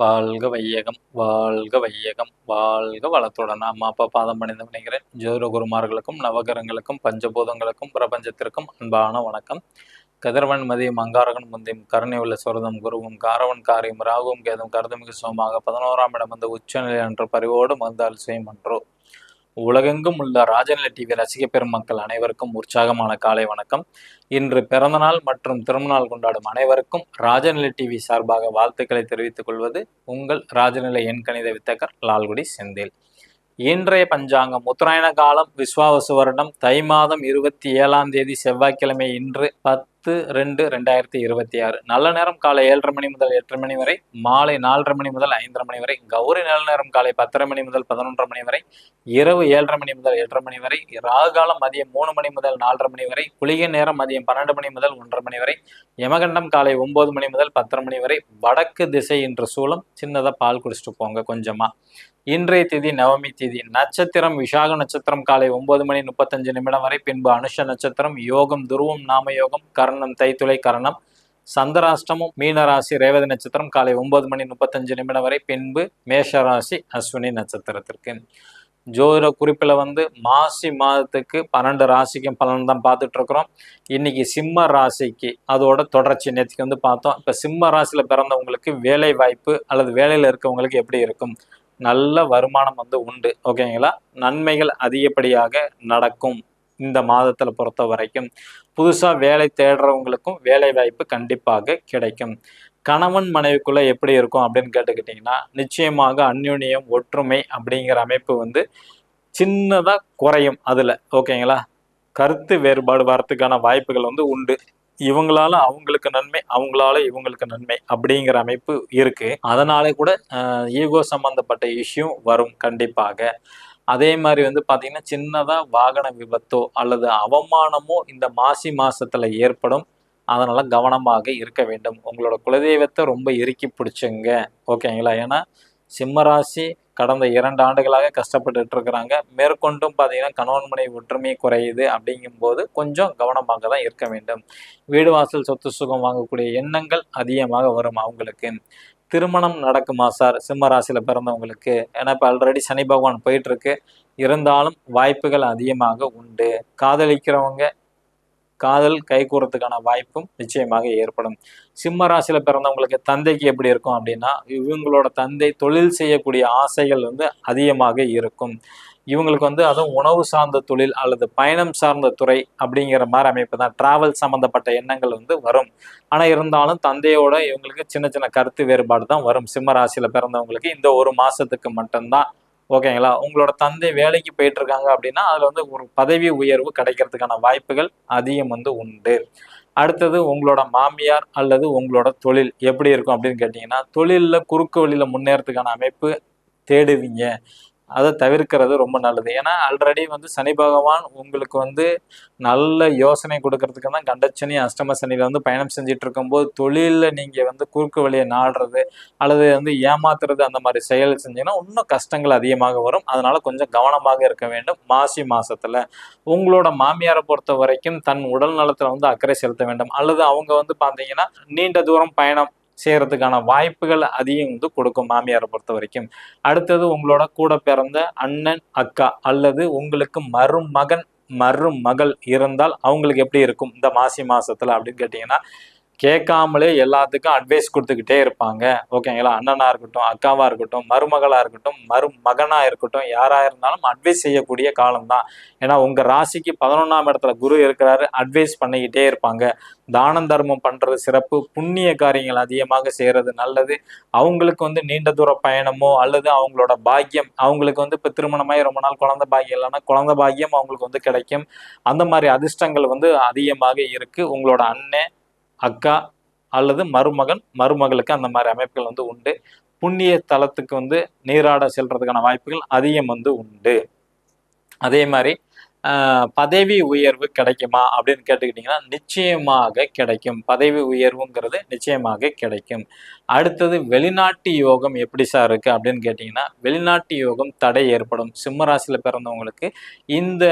வாழ்க வையகம் வாழ்க வையகம் வாழ்க வளத்துடன். அம்மா அப்பா பாதம் பணிந்து நினைக்கிறேன் ஜோதிட குருமார்களுக்கும் நவகரங்களுக்கும் பஞ்சபூதங்களுக்கும் பிரபஞ்சத்திற்கும் அன்பான வணக்கம். கதிரவன் மதியம் அங்காரகன் முந்தியம் கருணை உள்ள சுரதம் குருவும் காரவன் காரியம் ராகுவும் கேதும் கருதுமிகு சோமாக பதினோராம் இடம் வந்து உச்சநிலை அன்று பரிவோடு மந்தால் செய்யும் அன்றோ. உலகெங்கும் உள்ள ராஜநிலை டிவி ரசிக பெருமக்கள் அனைவருக்கும் உற்சாகமான காலை வணக்கம். இன்று பிறந்தநாள் மற்றும் திருமணநாள் கொண்டாடும் அனைவருக்கும் ராஜநிலை டிவி சார்பாக வாழ்த்துக்களை தெரிவித்துக் கொள்வது உங்கள் ராஜநிலை எண்கணித வித்தகர் லால்குடி செந்தில். இன்றைய பஞ்சாங்கம் உத்தராயண காலம் விஸ்வாவசு வருடம் தை மாதம் இருபத்தி ஏழாம் தேதி செவ்வாய்க்கிழமை இன்று பத்து ரெண்டு ரெண்டாயிரத்தி இருபத்தி ஆறு. நல்ல நேரம் காலை ஏழரை மணி முதல் எட்டரை மணி வரை மாலை நாலரை மணி முதல் ஐந்தரை மணி வரை கௌரி நல்ல நேரம் காலை பத்தரை மணி முதல் பதினொன்றரை மணி வரை இரவு ஏழரை மணி முதல் எட்டரை மணி வரை ராகுகாலம் மதியம் மூணு மணி முதல் நாலரை மணி வரை குளிகை நேரம் மதியம் பன்னெண்டு மணி முதல் ஒன்றரை மணி வரை யமகண்டம் காலை ஒன்பது மணி முதல் பத்தரை மணி வரை வடக்கு திசை என்ற சூலம் சின்னதா பால் குடிச்சிட்டு போங்க கொஞ்சமா. இன்றைய திதி நவமி திதி. நட்சத்திரம் விசாக நட்சத்திரம் காலை ஒன்பது மணி முப்பத்தஞ்சு நிமிடம் வரை பின்பு அனுஷ நட்சத்திரம் யோகம் துருவம் நாம யோகம் கர்ணம் தைத்துளை கரணம். சந்திராஷ்டமம் மீனராசி ரேவதி நட்சத்திரம் காலை ஒன்பது மணி முப்பத்தஞ்சு நிமிடம் வரை பின்பு மேஷராசி அஸ்வினி நட்சத்திரத்திற்கு. ஜோதிட குறிப்பில் வந்து மாசி மாதத்துக்கு பன்னெண்டு ராசிக்கும் பலன் தான் பார்த்துட்டு இருக்கிறோம் இன்னைக்கு சிம்ம ராசிக்கு அதோட தொடர்ச்சி நேற்றுக்கு வந்து பார்த்தோம். இப்போ சிம்ம ராசியில் பிறந்தவங்களுக்கு வேலை வாய்ப்பு அல்லது வேலையில் இருக்கவங்களுக்கு எப்படி இருக்கும்? நல்ல வருமானம் வந்து உண்டு ஓகேங்களா? நன்மைகள் அதிகப்படியாக நடக்கும். இந்த மாதத்தில் பொறுத்த வரைக்கும் புதுசாக வேலை தேடுறவங்களுக்கும் வேலை வாய்ப்பு கண்டிப்பாக கிடைக்கும். கணவன் மனைவிக்குள்ளே எப்படி இருக்கும் அப்படின்னு கேட்டுக்கிட்டிங்கன்னா நிச்சயமாக அந்யுன்யம் ஒற்றுமை அப்படிங்கிற அமைப்பு வந்து சின்னதாக குறையும் அதில். ஓகேங்களா? கருத்து வேறுபாடு வரத்துக்கான வாய்ப்புகள் வந்து உண்டு. இவங்களால அவங்களுக்கு நன்மை அவங்களால இவங்களுக்கு நன்மை அப்படிங்கிற அமைப்பு இருக்கு. அதனாலே கூட ஈகோ சம்பந்தப்பட்ட இஷ்யூ வரும் கண்டிப்பாக. அதே மாதிரி வந்து பார்த்தீங்கன்னா சின்னதாக வாகன விபத்தோ அல்லது அவமானமோ இந்த மாசி மாதத்தில் ஏற்படும். அதனால் கவனமாக இருக்க வேண்டும். உங்களோட குலதெய்வத்தை ரொம்ப இறுக்கி பிடிச்சுங்க. ஓகேங்களா? ஏன்னா சிம்மராசி கடந்த இரண்டு ஆண்டுகளாக கஷ்டப்பட்டுட்டு இருக்கிறாங்க. மேற்கொண்டும் பார்த்தீங்கன்னா கணவன்மனை ஒற்றுமை குறையுது அப்படிங்கும்போது கொஞ்சம் கவனமாக தான் இருக்க வேண்டும். வீடு வாசல் சொத்து சுகம் வாங்கக்கூடிய எண்ணங்கள் அதிகமாக வரும் அவங்களுக்கு. திருமணம் நடக்குமா சார்? சிம்ம ராசியில் பிறந்தவங்களுக்கு. ஏன்னா இப்போ ஆல்ரெடி சனி பகவான் போயிட்டு இருக்கு இருந்தாலும் வாய்ப்புகள் அதிகமாக உண்டு. காதலிக்கிறவங்க காதல் கைகூறத்துக்கான வாய்ப்பும் நிச்சயமாக ஏற்படும். சிம்ம ராசியில் பிறந்தவங்களுக்கு தந்தைக்கு எப்படி இருக்கும் அப்படின்னா இவங்களோட தந்தை தொழில் செய்யக்கூடிய ஆசைகள் வந்து அதிகமாக இருக்கும். இவங்களுக்கு வந்து அதுவும் உணவு சார்ந்த தொழில் அல்லது பயணம் சார்ந்த துறை அப்படிங்கிற மாதிரி அமைப்பு தான். டிராவல் சம்மந்தப்பட்ட எண்ணங்கள் வந்து வரும். ஆனால் இருந்தாலும் தந்தையோட இவங்களுக்கு சின்ன சின்ன கருத்து வேறுபாடு தான் வரும். சிம்ம ராசியில் பிறந்தவங்களுக்கு இந்த ஒரு மாதத்துக்கு மட்டும்தான். ஓகேங்களா? உங்களோட தந்தை வேலைக்கு போயிட்டு இருக்காங்க அப்படின்னா அதில் வந்து ஒரு பதவி உயர்வு கிடைக்கிறதுக்கான வாய்ப்புகள் அதிகம் வந்து உண்டு. அடுத்தது உங்களோட மாமியார் அல்லது உங்களோட தொழில் எப்படி இருக்கும் அப்படின்னு கேட்டிங்கன்னா தொழிலில் குறுக்கு வழியில் முன்னேறதுக்கான அமைப்பு தேடுவீங்க. அதை தவிர்க்கிறது ரொம்ப நல்லது. ஏன்னா ஆல்ரெடி வந்து சனி பகவான் உங்களுக்கு வந்து நல்ல யோசனை கொடுக்கறதுக்கு தான் கண்டச்சனி அஷ்டம சனியில் வந்து பயணம் செஞ்சுட்டு இருக்கும்போது தொழிலில் நீங்கள் வந்து குறுக்கு வழியை நாடுறது அல்லது வந்து ஏமாத்துறது அந்த மாதிரி செயல் செஞ்சீங்கன்னா இன்னும் கஷ்டங்கள் அதிகமாக வரும். அதனால கொஞ்சம் கவனமாக இருக்க வேண்டும் மாசி மாதத்தில் உங்களோட மாமியாரை பொறுத்த வரைக்கும் தன் உடல் நலத்தில் வந்து அக்கறை செலுத்த வேண்டும். அல்லது அவங்க வந்து பார்த்தீங்கன்னா நீண்ட தூரம் பயணம் செய்யறதுக்கான வாய்ப்புகள் அதிகம் வந்து கொடுக்கும் மாமியாரை பொறுத்த வரைக்கும். அடுத்தது உங்களோட கூட பிறந்த அண்ணன் அக்கா அல்லது உங்களுக்கு மருமகன் மருமகள் இருந்தால் அவங்களுக்கு எப்படி இருக்கும்? இந்த மாசி மாசத்துல அப்படின்னு கேட்டீங்கன்னா கேட்காமலே எல்லாத்துக்கும் அட்வைஸ் கொடுத்துக்கிட்டே இருப்பாங்க. ஓகேங்களா? அண்ணனாக இருக்கட்டும் அக்காவாக இருக்கட்டும் மருமகளாக இருக்கட்டும் மருமகனாக இருக்கட்டும் யாராக இருந்தாலும் அட்வைஸ் செய்யக்கூடிய காலம் தான் ஏன்னா உங்கள் ராசிக்கு பதினொன்றாம் இடத்துல குரு இருக்கிறாரு அட்வைஸ் பண்ணிக்கிட்டே இருப்பாங்க. தானம் தர்மம் பண்ணுறது சிறப்பு புண்ணிய காரியங்கள் அதிகமாக செய்கிறது நல்லது. அவங்களுக்கு வந்து நீண்ட தூர பயணமோ அல்லது அவங்களோட பாக்கியம் அவங்களுக்கு வந்து இப்போ திருமணமாகி ரொம்ப நாள் குழந்தை பாக்கியம் இல்லைன்னா குழந்தை பாக்கியம் அவங்களுக்கு வந்து கிடைக்கும். அந்த மாதிரி அதிர்ஷ்டங்கள் வந்து அதிகமாக இருக்குது உங்களோட அண்ணன் அக்கா அல்லது மருமகன் மருமகளுக்கு அந்த மாதிரி அமைப்புகள் வந்து உண்டு. புண்ணிய தலத்துக்கு வந்து நீராட செல்றதுக்கான வாய்ப்புகள் அதிகம் வந்து உண்டு. அதே மாதிரி பதவி உயர்வு கிடைக்குமா அப்படின்னு கேட்டுக்கிட்டிங்கன்னா நிச்சயமாக கிடைக்கும். பதவி உயர்வுங்கிறது நிச்சயமாக கிடைக்கும். அடுத்தது வெளிநாட்டு யோகம் எப்படி சார் இருக்குது அப்படின்னு கேட்டிங்கன்னா வெளிநாட்டு யோகம் தடை ஏற்படும். சிம்மராசியில் பிறந்தவங்களுக்கு இந்த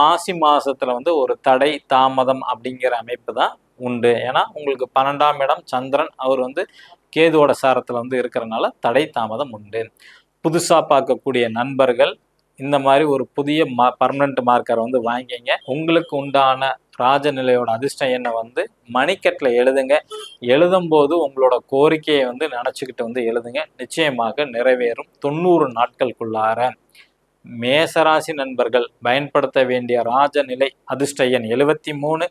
மாசி மாதத்தில் வந்து ஒரு தடை தாமதம் அப்படிங்கிற அமைப்பு தான் உண்டு. ஏன்னா உங்களுக்கு பன்னெண்டாம் இடம் சந்திரன். அவர் வந்து கேதுவோட சாரத்தில் வந்து இருக்கிறனால தடை தாமதம் உண்டு. புதுசாக பார்க்கக்கூடிய நண்பர்கள் இந்த மாதிரி ஒரு புதிய மா பர்மனண்ட் மார்க்கர் வந்து வாங்கிங்க. உங்களுக்கு உண்டான ராஜநிலையோட அதிர்ஷ்டம் என்ன வந்து மணிக்கட்டில் எழுதுங்க. எழுதும்போது உங்களோட கோரிக்கையை வந்து நினச்சிக்கிட்டு வந்து எழுதுங்க. நிச்சயமாக நிறைவேறும் தொண்ணூறு நாட்களுக்குள்ளார. மேசராசி நண்பர்கள் பயன்படுத்த வேண்டிய ராஜநிலை அதிர்ஷ்ட எண் எழுபத்தி மூணு.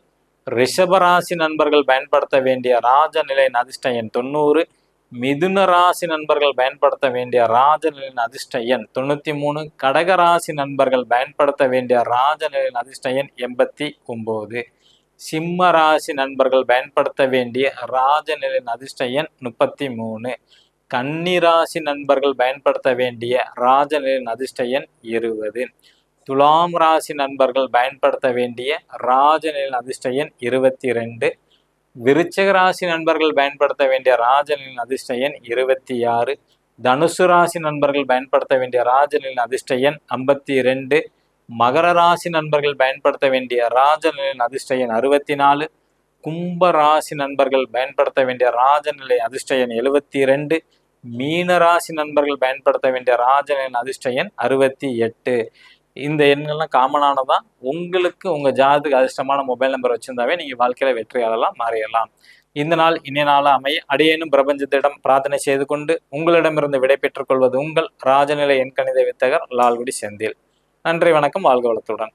ரிஷபராசி நண்பர்கள் பயன்படுத்த வேண்டிய ராஜநிலையின் அதிர்ஷ்ட எண் தொண்ணூறு. மிதுன ராசி நண்பர்கள் பயன்படுத்த வேண்டிய ராஜநிலையின் அதிர்ஷ்ட எண் தொண்ணூற்றி மூணு கடகராசி நண்பர்கள் பயன்படுத்த வேண்டிய ராஜநிலையின் அதிர்ஷ்ட எண் எண்பத்தி ஒம்பது சிம்ம ராசி நண்பர்கள் பயன்படுத்த வேண்டிய ராஜநிலையின் அதிர்ஷ்ட எண் முப்பத்தி மூணு கன்னிராசி நண்பர்கள் பயன்படுத்த வேண்டிய ராஜநிலையின் அதிர்ஷ்ட எண் இருபது. துலாம் ராசி நண்பர்கள் பயன்படுத்த வேண்டிய ராஜநிலையின் அதிர்ஷ்ட எண் இருபத்தி ரெண்டு விருச்சக ராசி நண்பர்கள் பயன்படுத்த வேண்டிய ராஜநிலையின் அதிர்ஷ்ட எண் இருபத்தி ஆறு தனுசு ராசி நண்பர்கள் பயன்படுத்த வேண்டிய ராஜநிலையின் அதிர்ஷ்ட எண் ஐம்பத்தி ரெண்டு மகர ராசி நண்பர்கள் பயன்படுத்த வேண்டிய ராஜநிலையின் அதிர்ஷ்ட எண் அறுபத்தி நாலு கும்ப ராசி நண்பர்கள் பயன்படுத்த வேண்டிய ராஜநிலை அதிர்ஷ்ட எண் எழுபத்தி ரெண்டு மீன ராசி நண்பர்கள் பயன்படுத்த வேண்டிய ராஜநிலையின் அதிர்ஷ்ட எண் அறுபத்தி எட்டு இந்த எண்கள்லாம் காமனானதான் உங்களுக்கு உங்க ஜாதக அதிர்ஷ்டமான மொபைல் நம்பர் வச்சிருந்தாவே நீங்க வாழ்க்கையில வெற்றியாளலாம் மாறிடலாம். இந்த நாள் இனிய நாளாக அமைய அடியேனும் பிரபஞ்சத்திடம் பிரார்த்தனை செய்து கொண்டு உங்களிடமிருந்து விடை பெற்றுக்கொள்வது உங்கள் ராஜநிலை எண்கணித வித்தகர் லால்குடி செந்தில். நன்றி வணக்கம் வாழ்க வளத்துடன்.